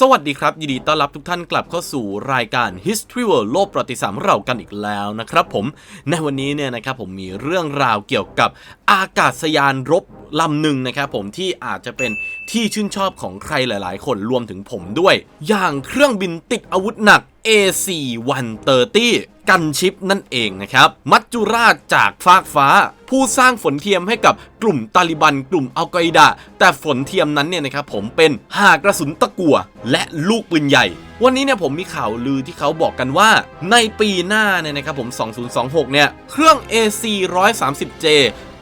สวัสดีครับ ยินดีต้อนรับทุกท่านกลับเข้าสู่รายการ History World โลกประวัติศาสตร์เรากันอีกแล้วนะครับผมในวันนี้เนี่ยนะครับผมมีเรื่องราวเกี่ยวกับอากาศยานรบ ลำหนึ่งนะครับผมที่อาจจะเป็นที่ชื่นชอบของใครหลาย ๆ คนรวมถึงผมด้วย อย่างเครื่องบินติดอาวุธหนัก AC-130 กันชิปนั่นเองนะครับ มัจจุราชจากฟากฟ้า ผู้สร้างฝนเทียมให้กับกลุ่มตาลิบัน กลุ่มอัลกออิดะแต่ฝนเทียมนั้นเนี่ยนะครับผมเป็นหากกระสุนตะกั่วและลูกปืนใหญ่ วันนี้เนี่ยผมมีข่าวลือที่เขาบอกกันว่า ในปีหน้าเนี่ยนะครับผม 2026 เนี่ย เครื่อง AC 130J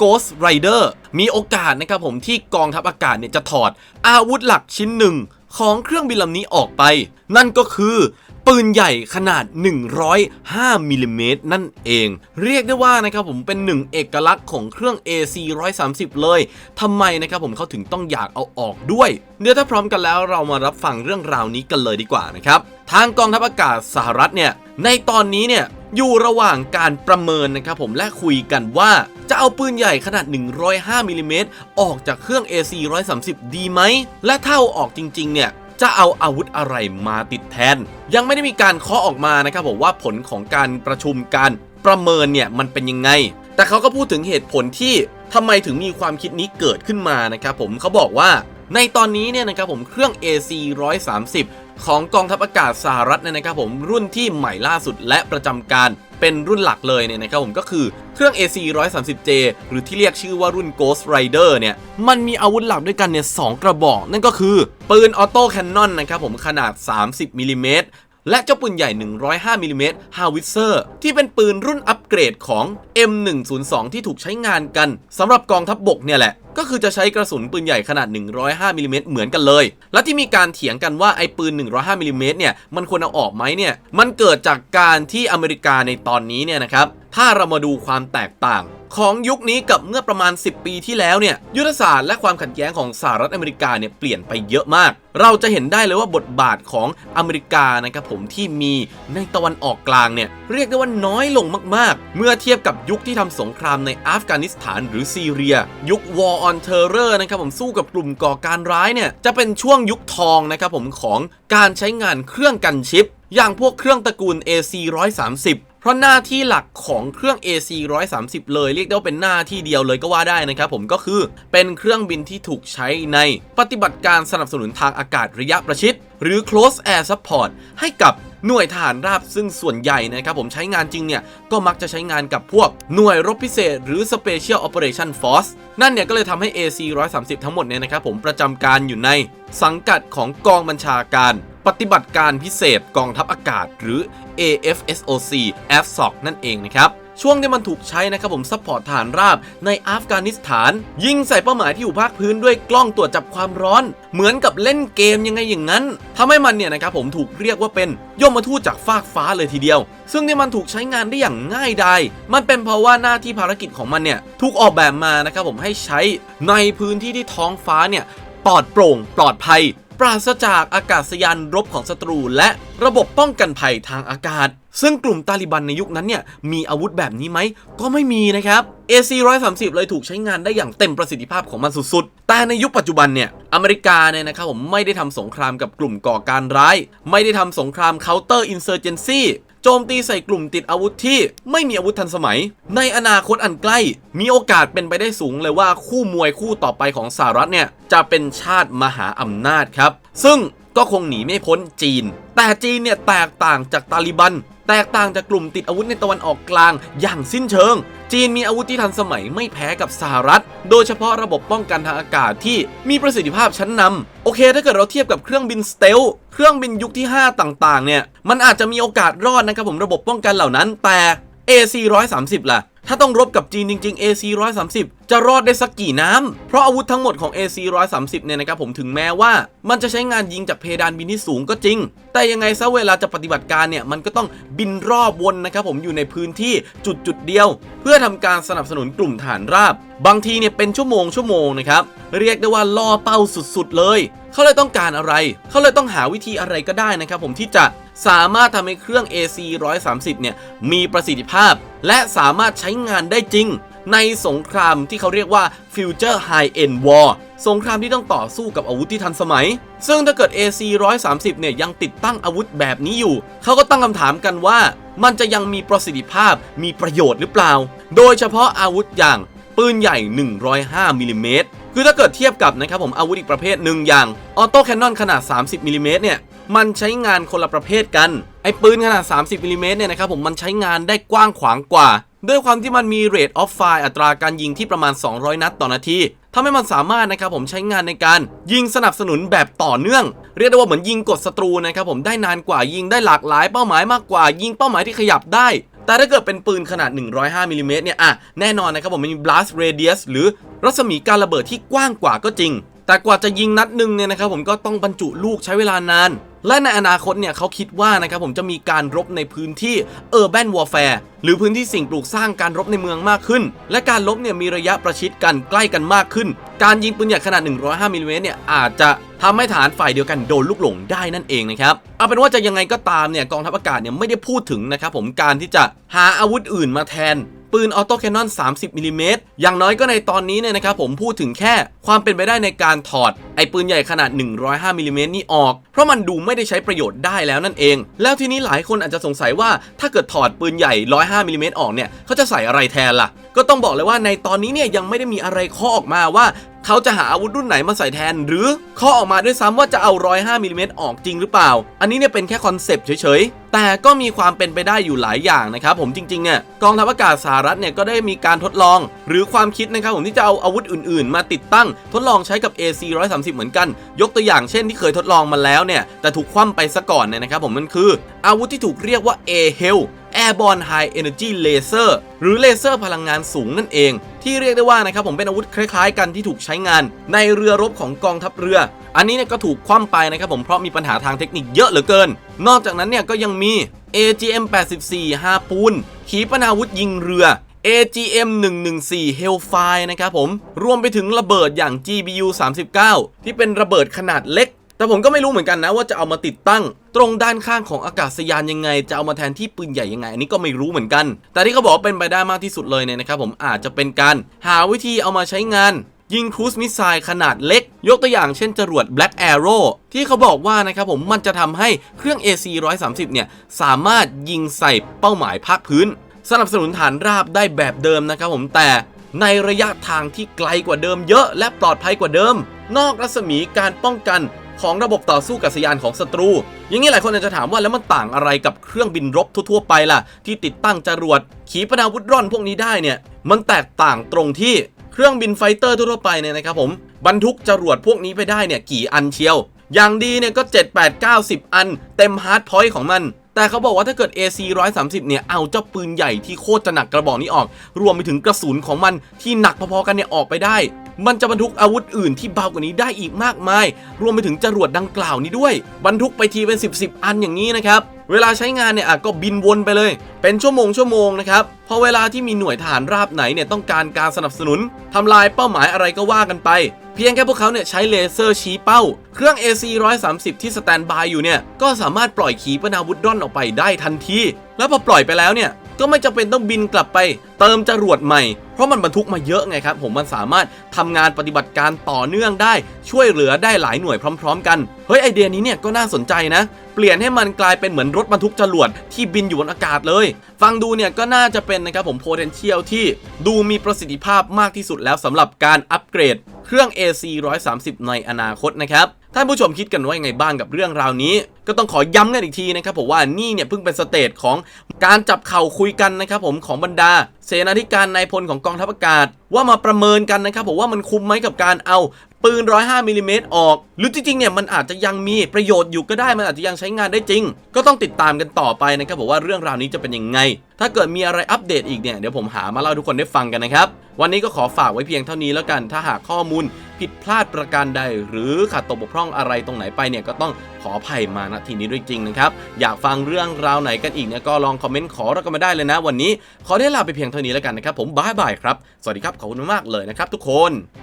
Ghost Rider มีโอกาสนะครับผมที่กองทัพอากาศเนี่ยจะถอดอาวุธหลักชิ้นหนึ่งของเครื่องบินลำนี้ออกไป นั่นก็คือปืนใหญ่ขนาด 105มิลลิเมตรนั่นเอง เรียกได้ว่านะครับผมเป็นหนึ่งเอกลักษณ์ของเครื่อง AC 130 เลยทำไมนะครับผมเขาถึงต้องอยากเอาออกด้วย เดี๋ยวถ้าพร้อมกันแล้วเรามารับฟังเรื่องราวนี้กันเลยดีกว่านะครับ ทางกองทัพอากาศสหรัฐเนี่ย ในตอนนี้เนี่ยอยู่ระหว่างการประเมินนะครับผมและคุยกันว่า จะเอาปืนใหญ่ขนาด 105มิลลิเมตรออกจากเครื่อง AC 130 ดีไหม และถ้าเอาออกจริง ๆ เนี่ยจะเอาอาวุธอะไรมาติดแทน ยังไม่ได้มีการเคาะออกมานะครับผมว่าผลของการประชุมการประเมินเนี่ยมันเป็นยังไง แต่เขาก็พูดถึงเหตุผลที่ทำไมถึงมีความคิดนี้เกิดขึ้นมานะครับผมเขาบอกว่าในตอนนี้เนี่ยนะครับผมเครื่อง AC 130 ของกองทัพอากาศสหรัฐเนี่ยนะครับผมรุ่นที่ใหม่ล่าสุดและประจำการ เป็นรุ่นหลักเลยเนี่ยนะครับผมก็คือเครื่อง AC 130J หรือที่เรียกชื่อว่ารุ่น Ghost Rider เนี่ยมันมีอาวุธหลักด้วยกันเนี่ยสองกระบอก นั่นก็คือปืนออโต้แคนนอนนะครับผมขนาด 30มิลลิเมตร และเจ้าปืนใหญ่ 105มิลลิเมตร Howitzer ที่เป็นปืนรุ่นอัปเกรดของ M102 ที่ถูกใช้งานกันสำหรับกองทัพบบกเนี่ยแหละ ก็คือจะใช้กระสุนปืนใหญ่ขนาด 105มิลลิเมตรเหมือนกันเลย และที่มีการเถียงกันว่าไอ้ปืน 105มิลลิเมตรเนี่ยมันควรเอาออกไหมเนี่ยมันเกิดจากการที่อเมริกาในตอนนี้เนี่ยนะครับถ้าเรามาดูความแตกต่าง ของยุคนี้กับเมื่อประมาณ 10 ปีที่แล้วเนี่ยยุทธศาสตร์และความขัดแย้งของสหรัฐอเมริกาเนี่ยเปลี่ยนไปเยอะมาก เราจะเห็นได้เลยว่าบทบาทของอเมริกานะครับผมที่มีในตะวันออกกลางเนี่ยเรียกได้ว่าน้อยลงมากๆ เมื่อเทียบกับยุคที่ทำสงครามในอัฟกานิสถานหรือซีเรีย ยุค War on Terror นะครับผมสู้กับกลุ่มก่อการร้ายเนี่ยจะเป็นช่วงยุคทองนะครับผมของการใช้งานเครื่องกันชิปอย่างพวกเครื่องตระกูล AC 130 เพราะหน้าที่หลักของเครื่อง AC 130 เลยเรียกได้ว่าเป็นหน้าที่เดียวเลยก็ว่าได้นะครับผมก็คือเป็นเครื่องบินที่ถูกใช้ในปฏิบัติการสนับสนุนทางอากาศระยะประชิด หรือ close air support ให้กับหน่วยทหารราบซึ่งส่วนใหญ่นะครับผมใช้งานจริงเนี่ย ก็มักจะใช้งานกับพวกหน่วยรบพิเศษ หรือ Special Operation Force นั่นเนี่ย ก็เลยทำให้ AC 130 ทั้งหมดเนี่ยนะครับผมประจำการอยู่ในสังกัดของกองบัญชาการ ปฏิบัติการพิเศษกองทัพอากาศ หรือ AFSOC AFSOC นั่นเองนะครับช่วงที่มันถูกใช้นะครับผมซัพพอร์ตฐานราบในอัฟกานิสถาน ยิงใส่เป้าหมายที่อยู่ภาคพื้นด้วยกล้องตรวจจับความร้อน เหมือนกับเล่นเกมยังไงอย่างนั้นทำให้มันเนี่ยนะครับผมถูกเรียกว่าเป็นยมทูตจากฟากฟ้าเลยทีเดียว ซึ่งที่มันถูกใช้งานได้อย่างง่ายดายมันเป็นเพราะว่าหน้าที่ภารกิจของมันเนี่ยถูกออกแบบมานะครับผมให้ใช้ในพื้นที่ที่ท้องฟ้าเนี่ยปลอดโปร่งปลอดภัย ปราศจากอากาศยานรบของศัตรู และระบบป้องกันภัยทางอากาศ ซึ่งกลุ่มตาลิบันในยุคนั้นเนี่ยมีอาวุธแบบนี้ไหม ก็ไม่มีนะครับ AC 130 เลยถูกใช้งานได้อย่างเต็มประสิทธิภาพของมันสุดๆ แต่ในยุคปัจจุบันเนี่ยอเมริกาเนี่ยนะครับผมไม่ได้ทำสงครามกับกลุ่มก่อการร้าย ไม่ได้ทำสงคราม counter insurgency โจมตีใส่กลุ่มติดอาวุธที่ไม่มีอาวุธทันสมัย ในอนาคตอันใกล้ มีโอกาสเป็นไปได้สูงเลยว่าคู่มวยคู่ต่อไปของสหรัฐเนี่ยจะเป็นชาติมหาอำนาจครับ ซึ่งก็คงหนีไม่พ้นจีน แต่จีนเนี่ยแตกต่างจากตาลิบัน แตกต่างจากกลุ่มติดอาวุธในตะวันออกกลางอย่างสิ้นเชิง จีนมีอาวุธที่ทันสมัยไม่แพ้กับสหรัฐ โดยเฉพาะระบบป้องกันทางอากาศที่มีประสิทธิภาพชั้นนำโอเค ถ้าเกิดเราเทียบกับเครื่องบินสเตลเครื่องบินยุคที่ 5 ต่างๆ เนี่ย มันอาจจะมีโอกาสรอดนะครับผมระบบป้องกันเหล่านั้น แต่ A430 ล่ะ ถ้าต้องรบกับจีนจริง ๆ AC 130 จะรอดได้สักกี่น้ำ เพราะอาวุธทั้งหมดของ AC 130 เนี่ยนะครับผมถึงแม้ว่ามันจะใช้งานยิงจากเพดานบินที่สูงก็จริง แต่ยังไงซะเวลาจะปฏิบัติการเนี่ย มันก็ต้องบินรอบวนนะครับผมอยู่ในพื้นที่จุดจุดๆเดียว เพื่อทำการสนับสนุนกลุ่มฐานราบ บางทีเนี่ยเป็นชั่วโมงชั่วโมงนะครับ เรียกได้ว่าล่อเป้าสุดๆเลย เขาเลยต้องการอะไร เขาเลยต้องหาวิธีอะไรก็ได้นะครับผมที่จะสามารถทำให้เครื่อง AC 130 เนี่ยมีประสิทธิภาพ และสามารถใช้งานได้จริง ในสงครามที่เขาเรียกว่า Future High End War สงครามที่ต้องต่อสู้กับอาวุธที่ทันสมัย ซึ่งถ้าเกิด AC 130เนี่ยยังติดตั้งอาวุธแบบนี้อยู่ เขาก็ตั้งคำถามกันว่า มันจะยังมีประสิทธิภาพมีประโยชน์หรือเปล่า โดยเฉพาะอาวุธอย่างปืนใหญ่ 105มิลลิเมตรคือถ้าเกิดเทียบกับนะครับผมอาวุธอีกประเภทหนึ่งอย่างออโต้แคนนอนขนาด 30มิลลิเมตรเนี่ย มันใช้งานคนละประเภทกัน ไอ้ปืนขนาด 30มิลลิเมตรเนี่ยนะครับผมมันใช้งานได้กว้างขวางกว่า ด้วยความที่มันมี rate of fire อัตราการยิงที่ประมาณ 200 นัดต่อนาทีทำให้มันสามารถนะครับผมใช้งานในการยิงสนับสนุนแบบต่อเนื่อง เรียกได้ว่าเหมือนยิงกดศัตรูนะครับผมได้นานกว่ายิงได้หลากหลายเป้าหมายมากกว่า ยิงเป้าหมายที่ขยับได้แต่ถ้าเกิดเป็นปืนขนาด 105มิลลิเมตรเนี่ย อะ แน่นอนนะครับผมมันมี blast radius หรือรัศมีการระเบิดที่กว้างกว่าก็จริง แต่กว่าจะยิงนัดหนึ่งเนี่ยนะครับผมก็ต้องบรรจุลูกใช้เวลานาน และในอนาคตเนี่ยเขาคิดว่านะครับผมจะมีการรบในพื้นที่ urban warfare หรือพื้นที่สิ่งปลูกสร้างการรบในเมืองมากขึ้น และการรบเนี่ยมีระยะประชิดกันใกล้กันมากขึ้น การยิงปืนใหญ่ขนาด 105มิลลิเมตรเนี่ยอาจจะทำให้ฐานฝ่ายเดียวกันโดนลูกหลงได้นั่นเองนะครับเอาเป็นว่าจะยังไงก็ตามเนี่ยกองทัพอากาศเนี่ยไม่ได้พูดถึงนะครับผมการที่จะหาอาวุธอื่นมาแทน ปืนออโต้แคนนอน 30มิลลิเมตรอย่างน้อยก็ในตอนนี้เนี่ยนะครับผมพูดถึงแค่ความเป็นไปได้ในการถอด ไอ้ปืนใหญ่ขนาด 105มิลลิเมตรนี่ออก เพราะมันดูไม่ได้ใช้ประโยชน์ได้แล้วนั่นเอง แล้วทีนี้หลายคนอาจจะสงสัยว่าถ้าเกิดถอดปืนใหญ่ 105มิลลิเมตรออกเนี่ยเขาจะใส่อะไรแทนล่ะ ก็ต้องบอกเลยว่าในตอนนี้เนี่ยยังไม่ได้มีอะไรข้อออกมาว่า เขาจะหาอาวุธรุ่นไหนมาใส่แทน หรือข้อออกมาด้วยซ้ำว่าจะเอา 105มิลลิเมตรออกจริงหรือเปล่า อันนี้เนี่ยเป็นแค่คอนเซปต์เฉยๆ แต่ก็มีความเป็นไปได้อยู่หลายอย่างนะครับผมจริงๆเนี่ยกองทัพอากาศสหรัฐเนี่ยก็ได้มีการทดลอง หรือความคิดนะครับผมที่จะเอาอาวุธอื่นๆ มาติดตั้ง ทดลองใช้กับ AC 130 เหมือนกัน ยกตัวอย่างเช่นที่เคยทดลองมาแล้วเนี่ยแต่ถูกคว่ำไปซะก่อนเนี่ยนะครับผมมันคือ อาวุธที่ถูกเรียกว่า A-HEL Airborne High Energy Laser หรือเลเซอร์พลังงานสูงนั่นเอง ที่เรียกได้ว่านะครับผมเป็นอาวุธคล้ายๆ กันที่ถูกใช้งาน ในเรือรบของกองทัพเรือ อันนี้เนี่ยก็ถูกคว่ำไปนะครับผมเพราะมีปัญหาทางเทคนิคเยอะเหลือเกิน นอกจากนั้นเนี่ยก็ยังมี AGM 84ฮาปูนขีปนาวุธยิงเรือ AGM 114 Hellfire นะครับผม รวมไปถึงระเบิดอย่าง GBU 39 ที่เป็นระเบิดขนาดเล็ก แต่ผมก็ไม่รู้เหมือนกันนะว่าจะเอามาติดตั้ง ตรงด้านข้างของอากาศยานยังไง จะเอามาแทนที่ปืนใหญ่ยังไง อันนี้ก็ไม่รู้เหมือนกัน แต่ที่เขาบอกเป็นไปได้มากที่สุดเลยเนี่ยนะครับผมอาจจะเป็นการหาวิธีเอามาใช้งานยิงครูซมิสไซล์ขนาดเล็ก ยกตัวอย่างเช่นจรวด Black Arrow ที่เขาบอกว่านะครับผมมันจะทำให้เครื่อง AC 130เนี่ยสามารถยิงใส่เป้าหมายภาคพื้น สนับสนุนฐานราบได้แบบเดิมนะครับผมแต่ในระยะทางที่ไกลกว่าเดิมเยอะและปลอดภัยกว่าเดิม นอกรัศมีการป้องกัน ของระบบต่อสู้กับสยานของศัตรู อย่างนี้หลายคนอาจจะถามว่าแล้วมันต่างอะไรกับเครื่องบินรบทั่วๆไปล่ะ ที่ติดตั้งจรวด ขีปนาวุธร่อนพวกนี้ได้เนี่ย มันแตกต่างตรงที่เครื่องบินไฟเตอร์ทั่วไปเนี่ยนะครับผมบรรทุกจรวดพวกนี้ไปได้เนี่ยกี่อันเชียว อย่างดีเนี่ยก็ 7 8 9 10 อัน เต็มฮาร์ดพอยต์ของมัน แต่เขาบอกว่าถ้าเกิด AC 130 เนี่ย เอาเจ้าปืนใหญ่ที่โคตรจะหนักกระบอกนี้ออก รวมไปถึงกระสุนของมันที่หนักพอๆกันเนี่ยออกไปได้ มันจะบรรทุกอาวุธอื่นที่เบากว่านี้ได้อีกมากมาย รวมไปถึงจรวดดังกล่าวนี้ด้วย บรรทุกไปทีเป็น 10บๆอันอย่างนี้นะครับ เวลาใช้งานเนี่ยอะก็บินวนไปเลย เป็นชั่วโมงชั่วโมงนะครับพอเวลาที่มีหน่วยฐานราบไหนเนี่ยต้องการการสนับสนุนทำลายเป้าหมายอะไรก็ว่ากันไป เพียงแค่พวกเขาเนี่ยใช้เลเซอร์ชี้เป้า เครื่อง AC 130 ที่สแตนบายอยู่เนี่ยก็สามารถปล่อยขีปนาวุธด่อนออกไปได้ทันทีแล้วพอปล่อยไปแล้วเนี่ย ก็ไม่จำเป็นต้องบินกลับไป เติมจรวดใหม่ เพราะมันบรรทุกมาเยอะไงครับ ผมมันสามารถทำงานปฏิบัติการต่อเนื่องได้ ช่วยเหลือได้หลายหน่วยพร้อม ๆ กัน เฮ้ยไอเดียนี้เนี่ยก็น่าสนใจนะ เปลี่ยนให้มันกลายเป็นเหมือนรถบรรทุกจรวดที่บินอยู่บนอากาศเลย ฟังดูเนี่ยก็น่าจะเป็นนะครับผม potential ที่ดูมีประสิทธิภาพมากที่สุดแล้วสำหรับการอัปเกรด เครื่อง AC 130 ในอนาคตนะครับ ท่านผู้ชมคิดกันว่ายังไงบ้างกับเรื่องราวนี้ ก็ต้องขอย้ำกันอีกทีนะครับผมว่านี่เนี่ยเพิ่งเป็นสเตจของการจับเข่าคุยกันนะครับผมของบรรดา เสนาธิการนายพลของกองทัพอากาศ ว่ามาประเมินกันนะครับผมว่ามันคุ้มไหมกับการเอาปืน 105มิลลิเมตรออก หรือจริงๆ เนี่ยมันอาจจะยังมีประโยชน์อยู่ก็ได้ มันอาจจะยังใช้งานได้จริง ก็ต้องติดตามกันต่อไปนะครับผมว่าเรื่องราวนี้จะเป็นยังไง ถ้าเกิดมีอะไรอัปเดตอีกเนี่ย เดี๋ยวผมหามาเล่าทุกคนได้ฟังกันนะครับ วันนี้ก็ขอฝากไว้เพียงเท่านี้แล้วกัน ถ้าหากข้อมูล ผิดพลาดประการใด หรือขาดตกบกพร่องอะไรตรงไหนไปเนี่ยก็ต้องขออภัยมาณทีนี้ด้วยจริงนะครับ อยากฟังเรื่องราวไหนกันอีกเนี่ยก็ลองคอมเมนต์ขอเรากันมาได้เลยนะ วันนี้ขอได้ลาไปเพียงเท่านี้แล้วกันนะครับผมบายบายครับ สวัสดีครับขอบคุณมากเลยนะครับทุกคน